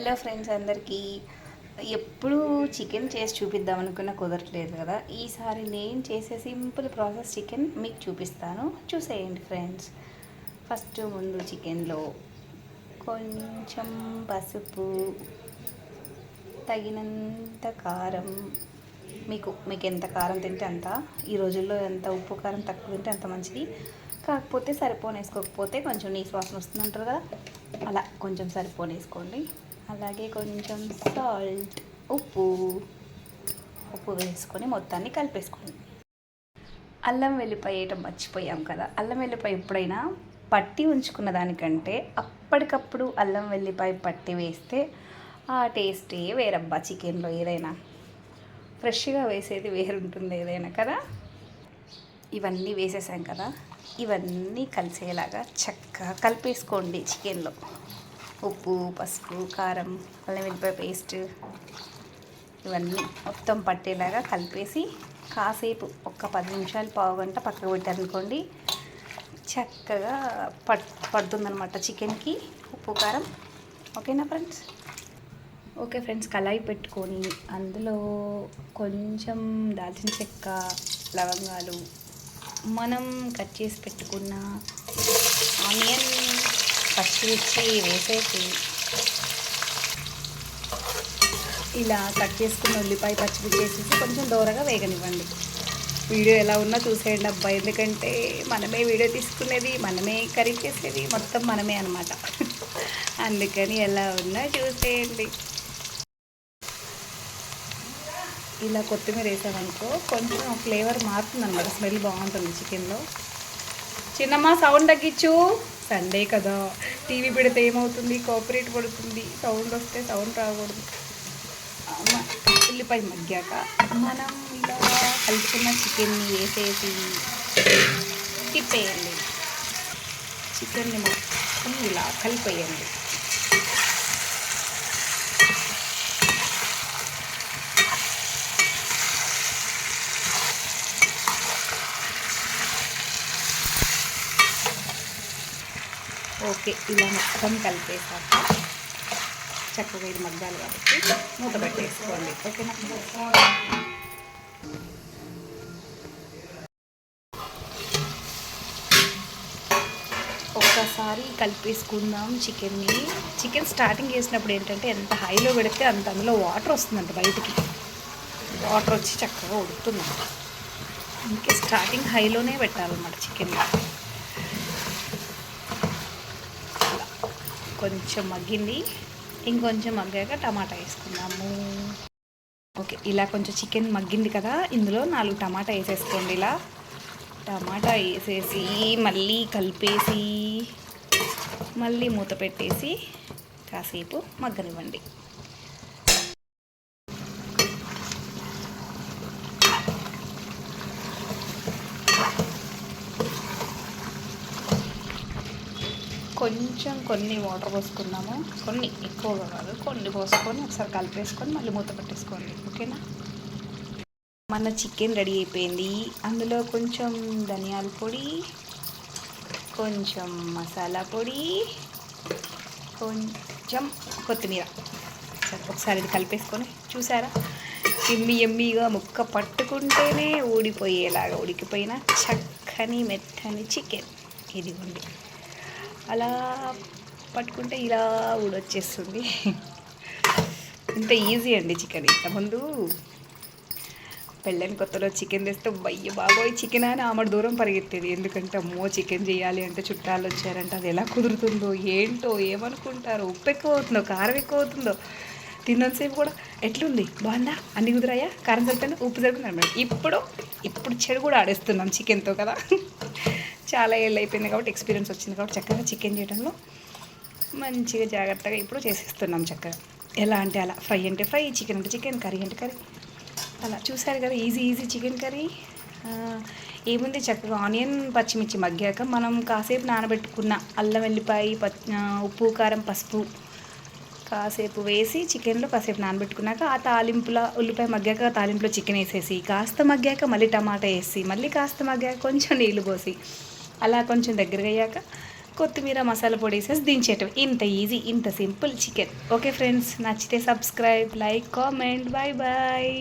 Hello friends అందరికీ. ఎప్పుడు chicken చేసి చూపిద్దాం అనుకున్న కుదరట్లేదు కదా. ఈసారి నేను చేసే సింపుల్ ప్రాసెస్ చికెన్ మీకు చూపిస్తాను. చూసేయండి ఫ్రెండ్స్. ఫస్ట్ ముందు చికెన్లో కొంచెం పసుపు తగినంత కారం. మీకు మీకు ఎంత కారం తింటే అంత ఈ రోజుల్లో ఎంత ఉప్పు కారం తక్కువ తింటే అంత మంచిది. కాకపోతే సరిపోని వేసుకోకపోతే కొంచెం నీ శ్వాసన వస్తుందంటారు కదా. అలా కొంచెం సరిపోని వేసుకోండి అలాగే కొంచెం సాల్ట్ ఉప్పు. ఉప్పు వేసుకొని మొత్తాన్ని కలిపేసుకోండి. అల్లం వెల్లిపాయ వేయటం మర్చిపోయాం కదా. అల్లం వెల్లిపాయ ఎప్పుడైనా పట్టి ఉంచుకున్న దానికంటే అప్పటికప్పుడు అల్లం వెల్లిపాయ పట్టి వేస్తే ఆ టేస్టే వేరబ్బా చికెన్లో ఏదైనా. ఫ్రెష్గా వేసేది వేరుంటుంది ఏదైనా కదా. ఇవన్నీ వేసేసాం కదా. ఇవన్నీ కలిసేలాగా చక్కగా కలిపేసుకోండి చికెన్లో. ఉప్పు పసుపు కారం అల్లం వెల్లిపాయ పేస్ట్ ఇవన్నీ మొత్తం పట్టేలాగా కలిపేసి కాసేపు ఒక్క పది నిమిషాలు పావు గంట పక్కకు పెట్టారనుకోండి చక్కగా పట్ పడుతుందనమాట చికెన్కి. ఉప్పు కారం. ఓకేనా ఫ్రెండ్స్? ఓకే ఫ్రెండ్స్ కళాయి పెట్టుకొని అందులో కొంచెం దాల్చిన చెక్క లవంగాలు మనం కట్ చేసి పెట్టుకున్న ఆనియన్ పచ్చిమిర్చి వేసేసి ఇలా కట్ చేసుకున్న ఉల్లిపాయ పచ్చిమిర్చి వేసేసి కొంచెం దూరగా వేగనివ్వండి. వీడియో ఎలా ఉన్నా చూసేయండి అబ్బా ఎందుకంటే మనమే వీడియో తీసుకునేది మనమే కర్రీ చేసేది మొత్తం మనమే అనమాట అందుకని ఎలా ఉన్నా చూసేయండి. ఇలా కొత్తిమీర వేసామనుకో కొంచెం ఫ్లేవర్ మారుతుంది అనమాట స్మెల్ బాగుంటుంది చికెన్లో. చిన్నమ్మ సౌండ్ తగ్గించు. సండే కదా. టీవీ పెడితే ఏమవుతుంది? కోఆపరేట్ పడుతుంది. సౌండ్ వస్తే సౌండ్ రాకూడదు. ఉల్లిపాయ మగ్గాక మనం ఇలా కలుపుకున్న చికెన్ని వేసేసి తిప్పేయండి. చికెన్ని మొత్తం ఇలా కలిపేయండి. ఓకే ఇలా మొత్తం కలిపేసాక చక్కగా ఇది మగ్గాలి కాబట్టి మూత పెట్టేసుకోండి. ఓకేనా? ఒక్కసారి కలిపేసుకుందాం చికెన్ని. చికెన్ స్టార్టింగ్ చేసినప్పుడు ఏంటంటే ఎంత హైలో పెడితే అంత అందులో వాటర్ వస్తుందంట బయటికి. వాటర్ వచ్చి చక్కగా ఉడుకుతుంది అందుకే స్టార్టింగ్ హైలోనే పెట్టాలన్నమాట చికెన్ కొంచెం మగ్గింది. ఇంకొంచెం మగ్గాక టమాటా వేసుకుందాము. ఓకే ఇలా కొంచెం చికెన్ మగ్గింది కదా ఇందులో నాలుగు టమాటా వేసేసుకోండి ఇలా. టమాటా వేసేసి మళ్ళీ కలిపేసి మళ్ళీ మూత పెట్టేసి కాసేపు మగ్గనివ్వండి. కొంచెం కొన్ని వాటర్ పోసుకుందాము. కొన్ని ఎక్కువగా కాదు కొన్ని పోసుకొని ఒకసారి కలిపేసుకొని మళ్ళీ మూత పెట్టేసుకోండి. ఓకేనా? మన చికెన్ రెడీ అయిపోయింది. అందులో కొంచెం ధనియాల పొడి కొంచెం మసాలా పొడి కొంచెం కొత్తిమీర. ఒకసారి ఇది కలిపేసుకొని చూసారా? ఎమ్మి ఎమ్మిగా ముక్క పట్టుకుంటేనే ఊడిపోయేలాగా ఉడికిపోయిన చక్కని మెత్తని చికెన్. ఇదిగోండి. అలా పట్టుకుంటే ఇలా ఊడొచ్చేస్తుంది. ఇంత ఈజీ అండి చికెన్ ఇంతకుముందు పెళ్ళని కొత్తలో చికెన్ తెస్తే బయ్య బాబోయ్ చికెన్ అని ఆమెడు దూరం పరిగెత్తేది. ఎందుకంటే అమ్మో చికెన్ చేయాలి అంటే చుట్టాలు వచ్చారంటే అది ఎలా కుదురుతుందో ఏంటో ఏమనుకుంటారో ఉప్పు ఎక్కువ అవుతుందో కారం ఎక్కువ అవుతుందో తిన్నంతసేపు కూడా ఎట్లుంది? బాగుందా? అన్ని కుదిరాయా? కారం సరిపోయిందా? ఉప్పు సరిపోయిందా? ఇప్పుడు ఇప్పుడు చెడు కూడా ఆడేస్తున్నాం చికెన్తో కదా. చాలా ఏళ్ళు అయిపోయింది కాబట్టి ఎక్స్పీరియన్స్ వచ్చింది కాబట్టి చక్కగా చికెన్ చేయడంలో మంచిగా జాగ్రత్తగా ఇప్పుడు చేసేస్తున్నాం చక్కగా. ఎలా అంటే అలా ఫ్రై అంటే ఫ్రై చికెన్ అంటే చికెన్ కర్రీ అంటే కర్రీ అలా చూసారు కదా ఈజీ ఈజీ చికెన్ కర్రీ ఏముంది చక్కగా ఆనియన్ పచ్చిమిర్చి మగ్గాక మనం కాసేపు నానబెట్టుకున్న అల్లం వెల్లిపాయ ప ఉప్పు కారం పసుపు కాసేపు వేసి చికెన్లో కాసేపు నానబెట్టుకున్నాక ఆ తాలింపుల ఉల్లిపాయ మగ్గాక తాలింపులో చికెన్ వేసేసి కాస్త మగ్గాక మళ్ళీ టమాటా వేసి మళ్ళీ కాస్త మగ్గాక కొంచెం నీళ్ళు పోసి అలా కొంచెం దగ్గరగా అయ్యాక కొత్తిమీర మసాలా పొడి వేసేసి దించేయటం. ఇంత ఈజీ ఇంత సింపుల్ చికెన్ ఓకే ఫ్రెండ్స్ నచ్చితే subscribe like comment bye bye